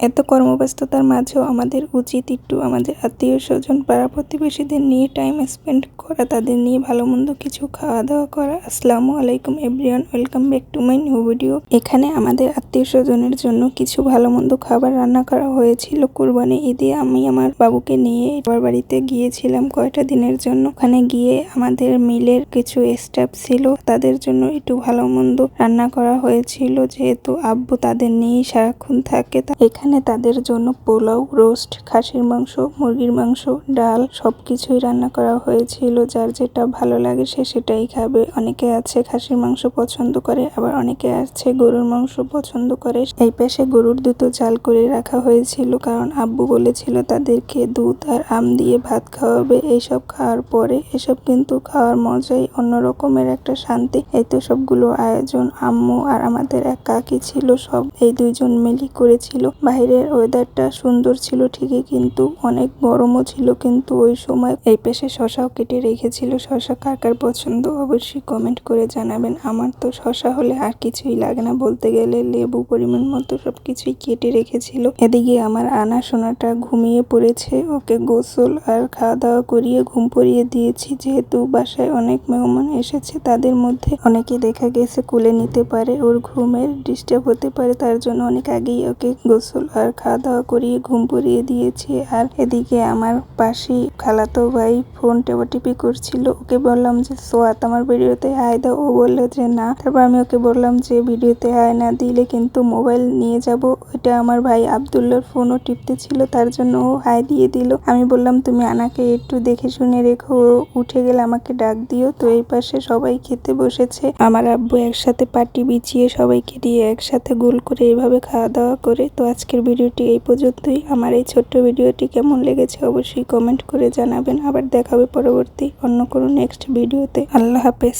এত কর্মব্যস্ততার মাঝেও আমাদের উচিত একটু আমাদের আত্মীয় স্বজন পাড়া প্রতিবেশীদের নিয়ে টাইম স্পেন্ড করা, তাদের নিয়ে ভালো মন্দ কিছু খাওয়া দাওয়া করা। আসসালামু আলাইকুম everyone welcome back to my new video এখানে আমাদের আত্মীয় স্বজনের জন্য কিছু ভালো মন্দ খাবার রান্না করা হয়েছিল। কুরবানি ঈদে আমি আমার বাবুকে নিয়ে এবার বাড়িতে গিয়েছিলাম কয়টা দিনের জন্য। ওখানে গিয়ে আমাদের মিলের কিছু স্টাফ ছিল, তাদের জন্য একটু ভালো মন্দ রান্না করা হয়েছিল। যেহেতু আব্বু তাদের নিয়ে সারাক্ষণ থাকে, তা এখানে তাদের জন্য পোলাও, রোস্ট, খাসির মাংস, মুরগির মাংস, ডাল সবকিছুই রান্না করা হয়েছিল। যার যেটা ভালো লাগে সে সেটাই খাবে। অনেকে আছে খাসির মাংস পছন্দ করে, আবার অনেকে আছে গরুর মাংস পছন্দ করে। এই পাশে গরুর দুটো চাল করে রাখা হয়েছিল, কারণ আব্বু বলেছিল তাদেরকে দুধ আর আম দিয়ে ভাত খাওয়াবে। এইসব খাওয়ার পরে এসব কিন্তু খাওয়ার মজাই অন্য রকমের একটা শান্তি। এই তো সবগুলো আয়োজন, আম্মু আর আমাদের এক কাকি ছিল সব। এই দুইজন মিলি করেছিল। বাইরের ওয়েদারটা সুন্দর ছিল ঠিকই কিন্তু অনেক গরমও ছিল কিন্তু ওই সময় এই পেশে শশাও কেটে রেখেছিল। শশা কার কার পছন্দ অবশ্যই কমেন্ট করে জানাবেন। আমার তো শশা হলে আর কিছুই লাগে না বলতে গেলে লেবু পরিমাণ মতো সব কিছুই কেটে রেখেছিল। এদিকে আমার আনা সোনাটা ঘুমিয়ে পড়েছে। ওকে গোসল আর খাওয়া দাওয়া করিয়ে ঘুম পড়িয়ে দিয়েছি। যেহেতু বাসায় অনেক মেহমান এসেছে, তাদের মধ্যে অনেকে দেখা গেছে কুলে নিতে পারে। ওর ঘুমের ডিস্টার্ব হতে পারে, তার জন্য অনেক আগেই ওকে গোসল আর খাওয়া দাওয়া করিয়ে ঘুম পড়িয়ে দিয়েছি। আর এদিকে আমার পাশে খালাতো ভাই ফোন টেপাটিপি করছিল। ওকে বললাম যে সোয়াত আমার ভিডিওতে আয় দাও। ও বলল যে, না। তারপর আমি ওকে বললাম যে, ভিডিওতে আয় না দিলে কিন্তু মোবাইল নিয়ে যাব। ওইটা আমার ভাই আবদুল্লার ফোনও টিপতে ছিল, তার জন্য ও হাই দিয়ে দিল। আমি বললাম, তুমি আনাকে একটু দেখে শুনে রেখো। উঠে গেলে আমাকে ডাক দিও। তো এই পাশে সবাই খেতে বসেছে। আমার আব্বু একসাথে পাটি বিছিয়ে সবাইকে দিয়ে একসাথে গোল করে এইভাবে খাওয়া দাওয়া করে। তো আজকের ভিডিওটি এই পর্যন্তই। আমার এই ছোট্ট ভিডিওটি কেমন লেগেছে অবশ্যই কমেন্ট করে জানাবেন। আবার দেখাবে পরবর্তী অন্য কোনো নেক্সট ভিডিওতে। আল্লাহ হাফেজ।